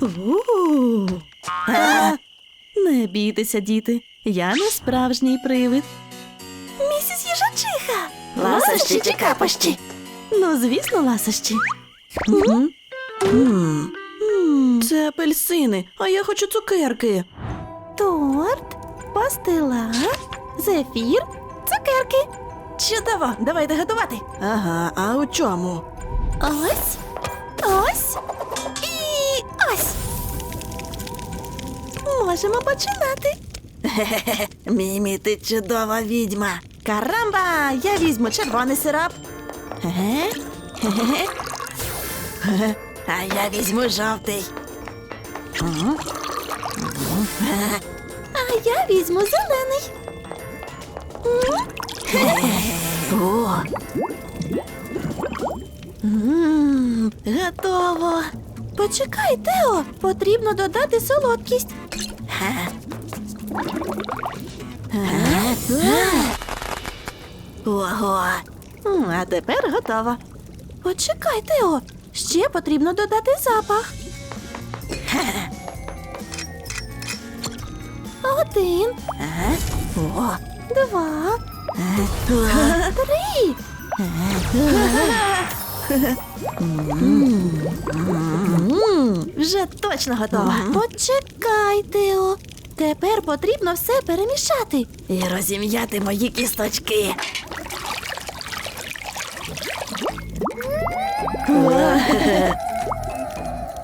У. А, Не бійтеся, діти. Я не справжній привид. Місіс їжачиха. Ласощі чи капощі? Ну, звісно, ласощі. М. М, Це апельсини, а я хочу цукерки. Торт, пастила, зефір, цукерки. Чудово, давайте готувати. Ага, а у чому? Ось, ось Можемо починати. Мімі, ти чудова відьма. Карамба! Я візьму червоний сироп. А я візьму жовтий. А я візьму зелений. О. Готово. Почекай, Тео, потрібно додати солодкість. Ого. А тепер готово. Почекай, Тео, ще потрібно додати запах. Один. О. два, три. Вже точно готова. Почекай, Тео. Тепер потрібно все перемішати. І розім'яти мої кісточки.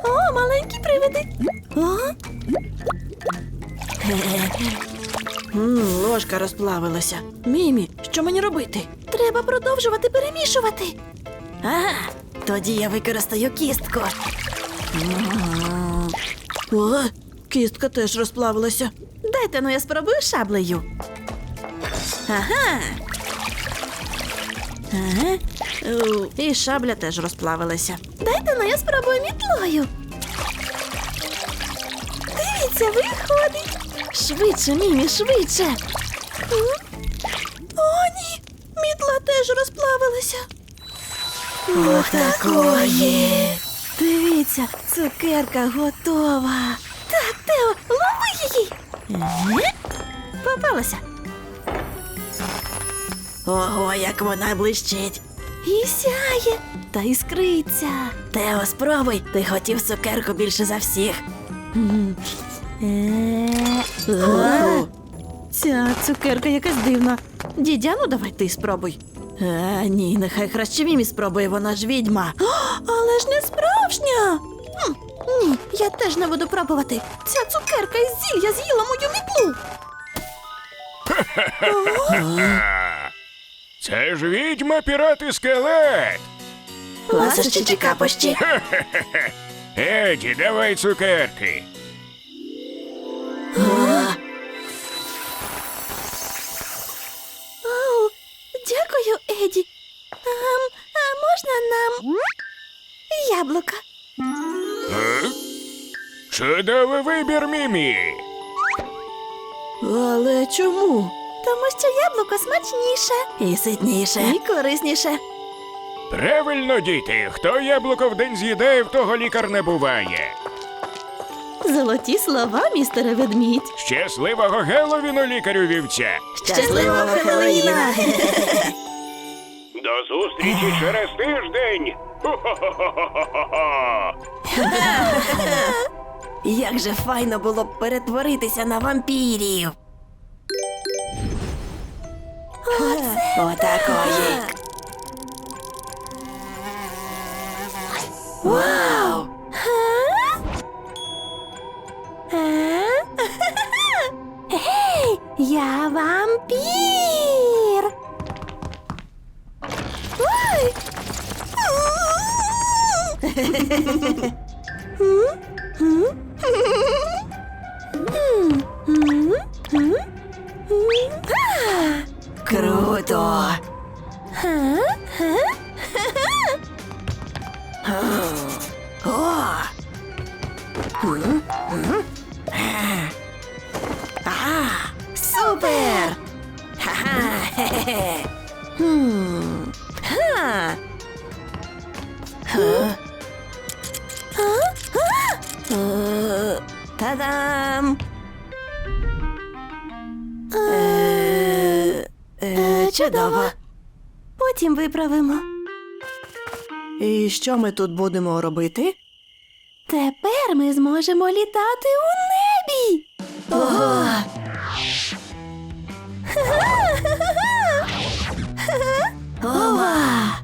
О, маленькі привиди. О, М, Ложка розплавилася. Мімі, що мені робити? треба продовжувати перемішувати. Ага, тоді я використаю кістку. О, кістка теж розплавилася. Дайте ну я спробую шаблею. Ага. Ага. У, І шабля теж розплавилася. Дайте ну я спробую мітлою. Дивіться, виходить. Швидше, Мімі, швидше. О, ні. Мітла теж розплавилася. Отакої. Дивіться, цукерка готова. Так, Тео, лови її. Е? Попалася. Ого, як вона блищить. І сяє. Та іскриться. Тео, спробуй. Ти хотів цукерку більше за всіх. Е. Ця цукерка якась дивна. Дідя, ну давай ти спробуй. А, ні, нехай краще Мімі спробує, вона ж відьма. Але ж не справжня. М, Ні, я теж не буду пробувати. Ця цукерка із зілля з'їла мою мітлу. Це ж відьма пірат і скелет. Ласощі чи капощі? Еді, давай цукерки. Оу, дякую, Еді. Ем, а можна нам яблука? Чудовий вибір, Мімі. Але чому? Тому що яблуко смачніше. І ситніше. І корисніше. Правильно, діти. Хто яблуко в день з'їдає, в того лікар не буває. Золоті слова, містере ведмідь. Щасливого Геловіну лікарю вівця. Щасливого Хеллоїна! До зустрічі через тиждень. Хо-хо-хо-хо-хо-хо. Як же файно було б перетворитися на вампірів. Отакої. Вау! Гей, я вампір. Ой! М? М? чудово. Потім виправимо. І що ми тут будемо робити? Тепер ми зможемо літати у небі. Ого! Ова!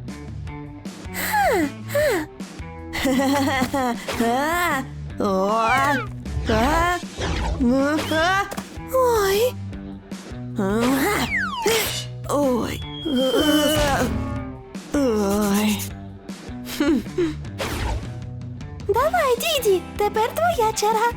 Ой. Черга.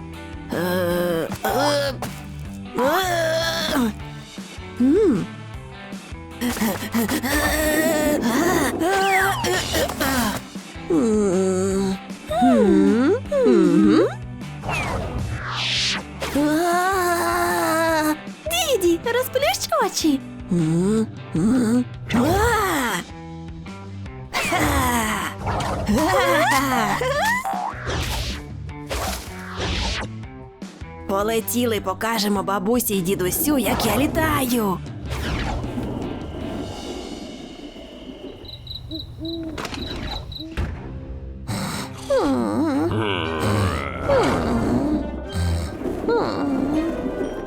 Діді, розплющ очі. Ха. Полетіли, покажемо бабусі й дідусю, як я літаю.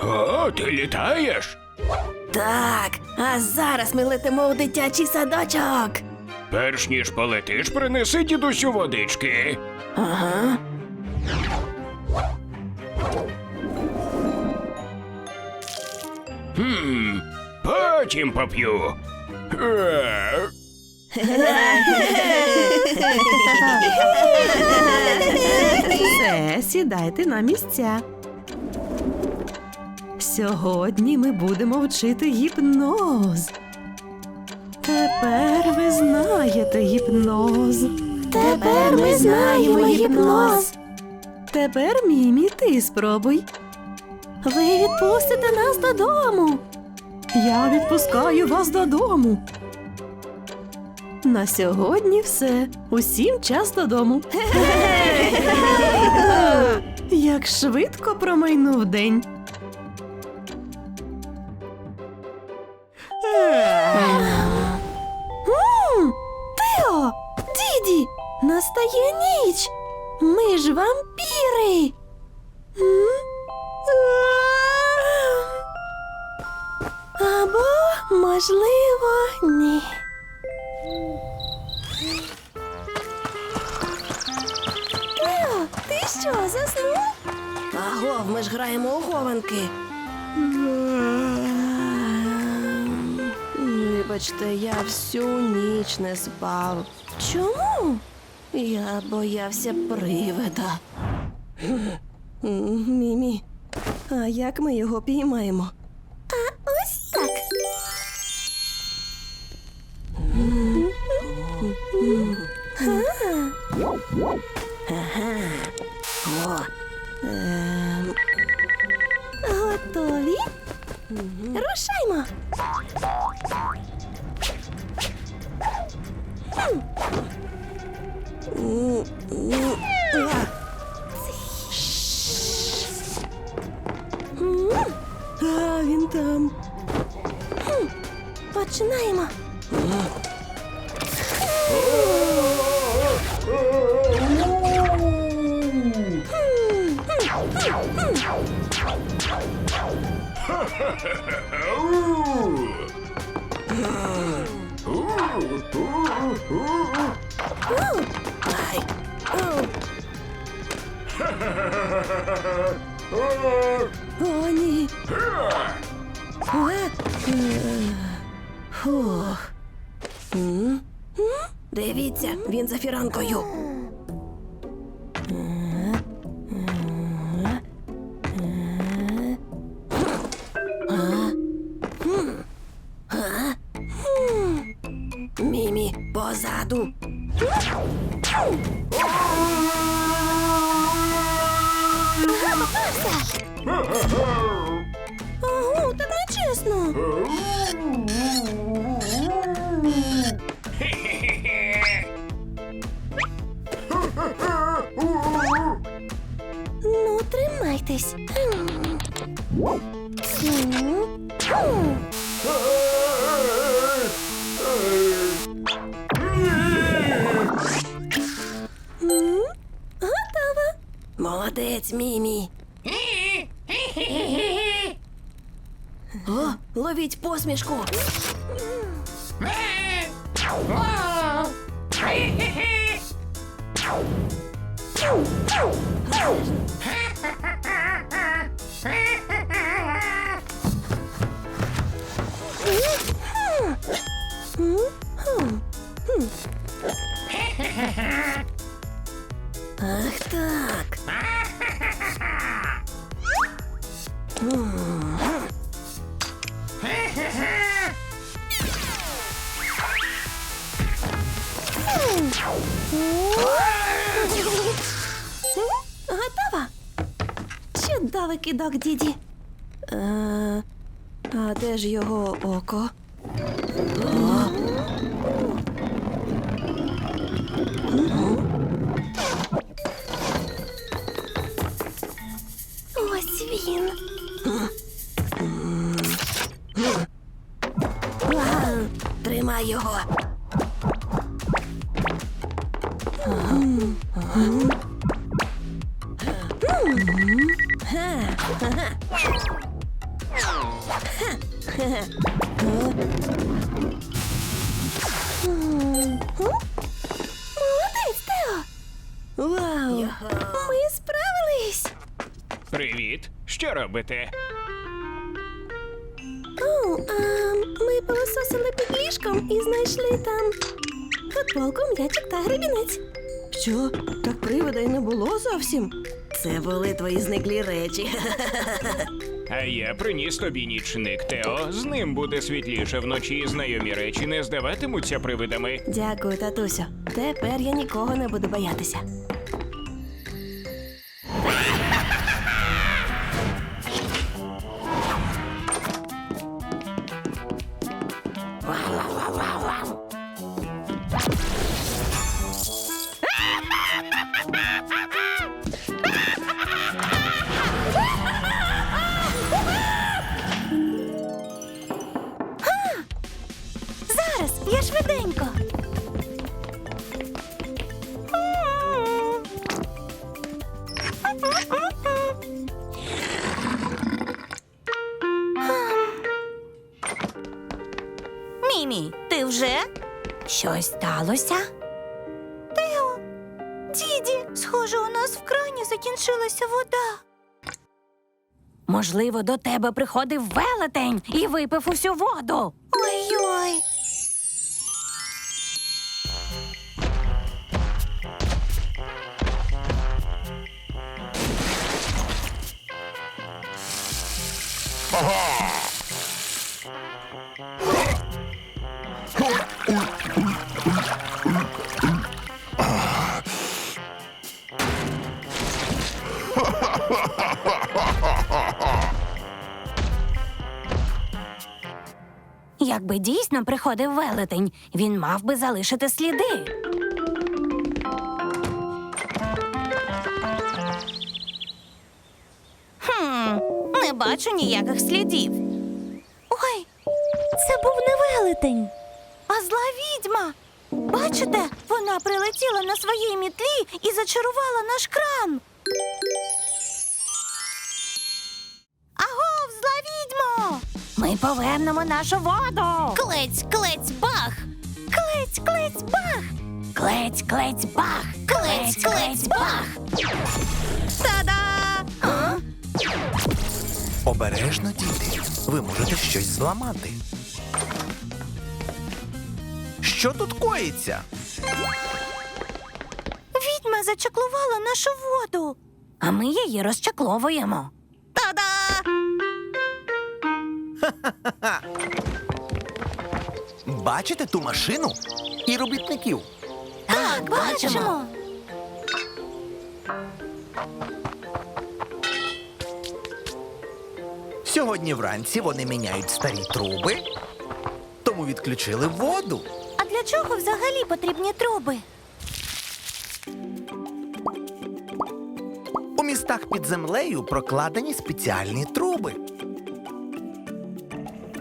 О, ти літаєш? Так, а зараз ми летимо у дитячий садочок. Перш ніж полетиш, принеси дідусю водички. Ага. Хм, потім поп'ю. Е, Все, сідайте на місця. Сьогодні ми будемо вчити гіпноз. Тепер ви знаєте гіпноз. Тепер ми знаємо гіпноз. Тепер Мімі, ти спробуй. Ви відпустите нас додому. Я відпускаю вас додому. На сьогодні все. Усім час додому. Як швидко промайнув день. Тео, діді, настає ніч. Ми ж вампіри. Ми ж граємо у хованки. Вибачте, я всю ніч не спав. Чому? Я боявся привида. Мімі, а як ми його піймаємо? mesmo. Кидок, діді. Е, а де ж його око? Ось він. Тримай його. Молодець, Тео. Вау! Ми справились. Привіт! Що робите? О, а, ми пилососили під ліжком і знайшли там футболку, м'ячик та гребінець. Що? Так привода й не було зовсім? Це були твої зниклі речі. А я приніс тобі нічник, Тео. З ним буде світліше вночі, і знайомі речі не здаватимуться привидами. Дякую, татусю. Тепер я нікого не буду боятися. Щось сталося? Тео, діді, схоже, у нас в крані закінчилася вода. Можливо, до тебе приходив велетень і випив усю воду. Якби дійсно приходив велетень, він мав би залишити сліди. Хм, не бачу ніяких слідів. Ой, це був не велетень, а зла відьма. Бачите, вона прилетіла на своїй мітлі і зачарувала наш кран. Ми повернемо нашу воду. Клець, клець, бах! Клець, клець, бах! Клець, клець, бах! Клець, клець, бах! Та-да! А? Обережно, діти. Ви можете щось зламати. Що тут коїться? Відьма зачаклувала нашу воду. А ми її розчакловуємо. Та-да! Бачите ту машину і робітників? Так, бачимо. Сьогодні вранці вони міняють старі труби, тому відключили воду. А для чого взагалі потрібні труби? У містах під землею прокладені спеціальні труби.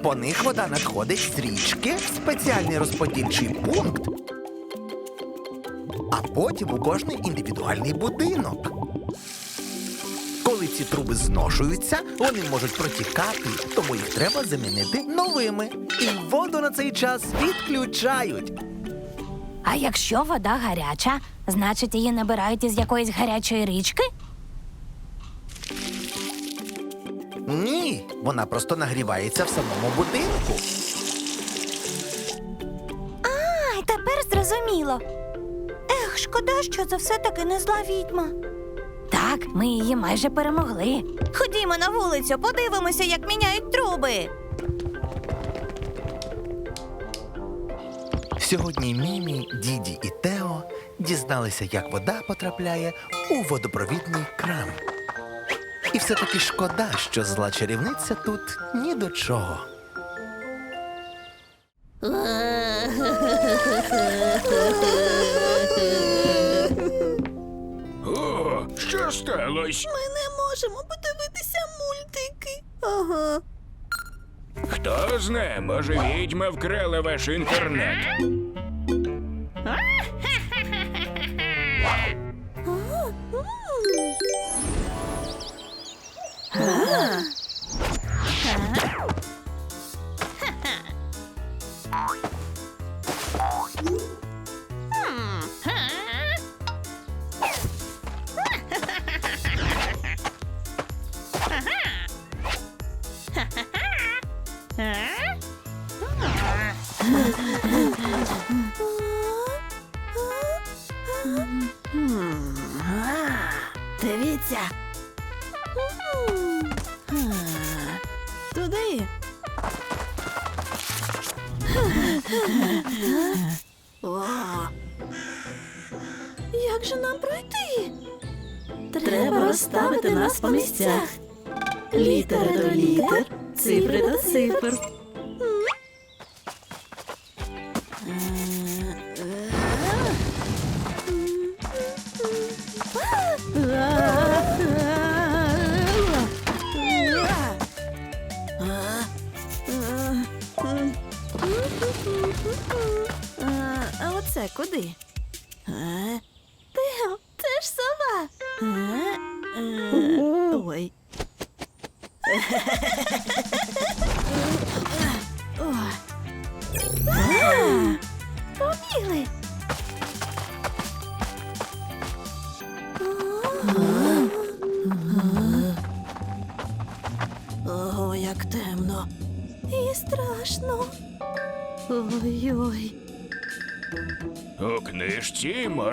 По них вода надходить з річки в спеціальний розподільчий пункт, а потім у кожний індивідуальний будинок. Коли ці труби зношуються, вони можуть протікати, тому їх треба замінити новими. І воду на цей час відключають. А якщо вода гаряча, значить її набирають із якоїсь гарячої річки? Вона просто нагрівається в самому будинку. Ай, тепер зрозуміло. Ех, шкода, що це все-таки не зла відьма. Так, ми її майже перемогли. Ходімо на вулицю, подивимося, як міняють труби. Сьогодні Мімі, Діді і Тео дізналися, як вода потрапляє у водопровідний кран. І все-таки шкода, що зла чарівниця тут ні до чого. О, що сталося? Ми не можемо подивитися мультики. Ага. Хто знає, може відьма вкрала ваш інтернет. Нас по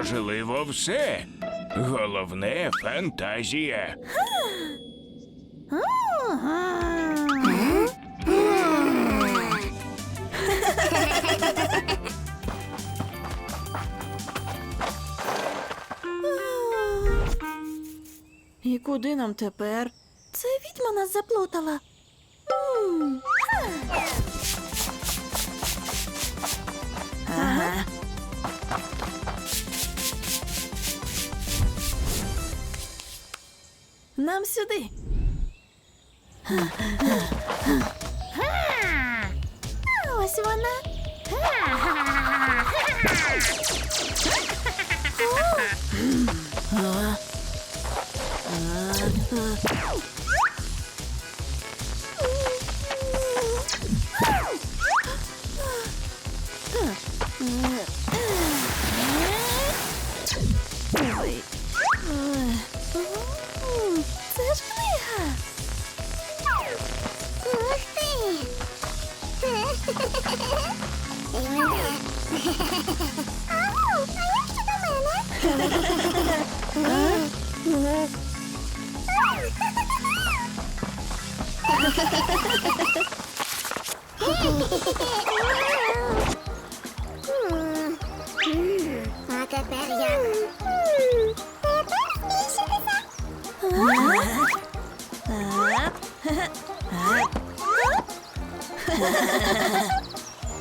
можливо все. Головне фантазія. І куди нам тепер? Це відьма нас заплутала. М. Ага. Нам сюди. Ось вона. Ой.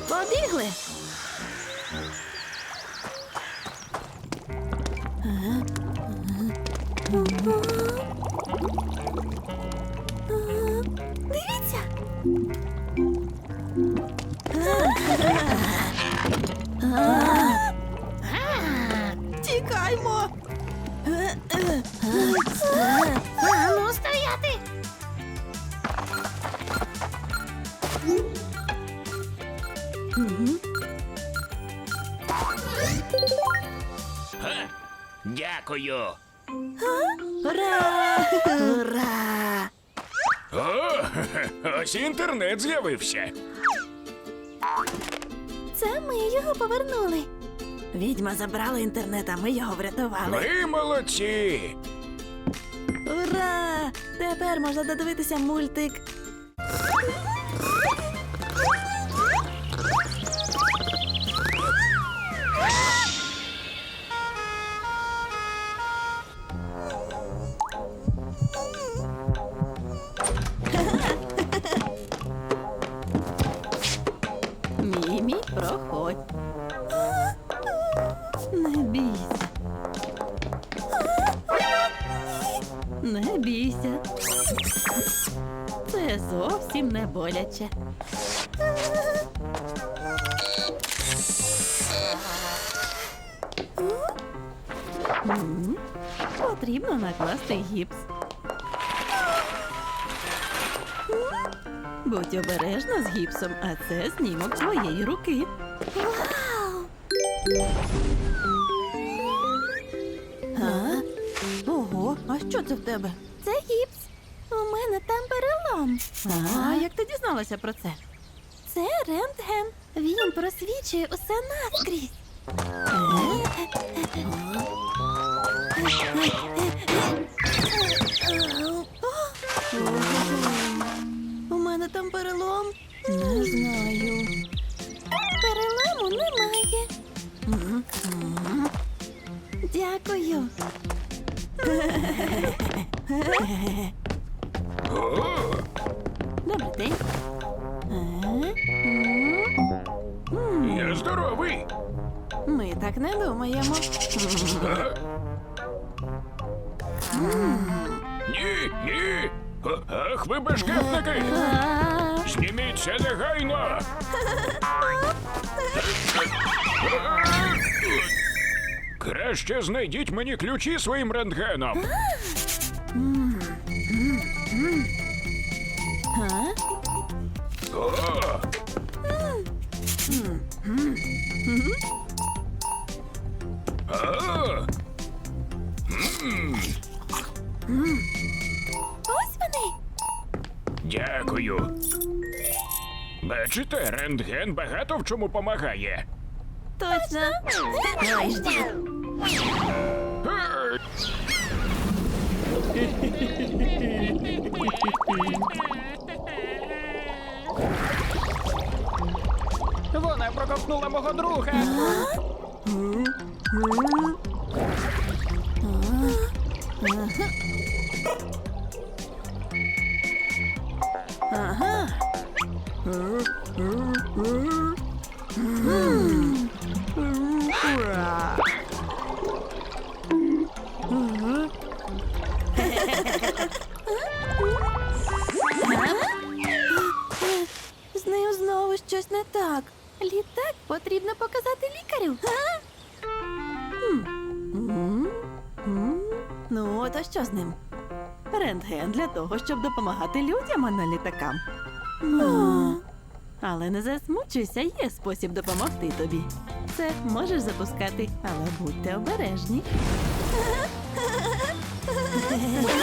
Побігли. Ось і інтернет з'явився. Це ми його повернули. Відьма забрала інтернет, а ми його врятували. Ви молодці. Ура! Тепер можна додивитися мультик. Це зовсім не боляче. М, Потрібно накласти гіпс. Будь обережна з гіпсом, а це знімок твоєї руки. А? Ого, а що це в тебе? Це гіпс. У мене там перелом. А як ти дізналася про це? Це рентген. Він просвічує усе наскрізь. У мене там перелом. Не знаю. Перелому немає. Дякую. Добрий день. Я здоровий. Ми так не думаємо. Ні, ні. Ах, ви бешкетники! Зніміться негайно! Краще знайдіть мені ключі своїм рентгеном. Ось вони. дякую. Бачите, рентген багато в чому помагає. Точно. Ой. Вона проковтнула мого друга. Ага. Ура! Потрібно показати лікарю. Ну, то що з ним? Рентген для того, щоб допомагати людям, а не літакам. Але не засмучуйся, є спосіб допомогти тобі. Це можеш запускати, але будьте обережні.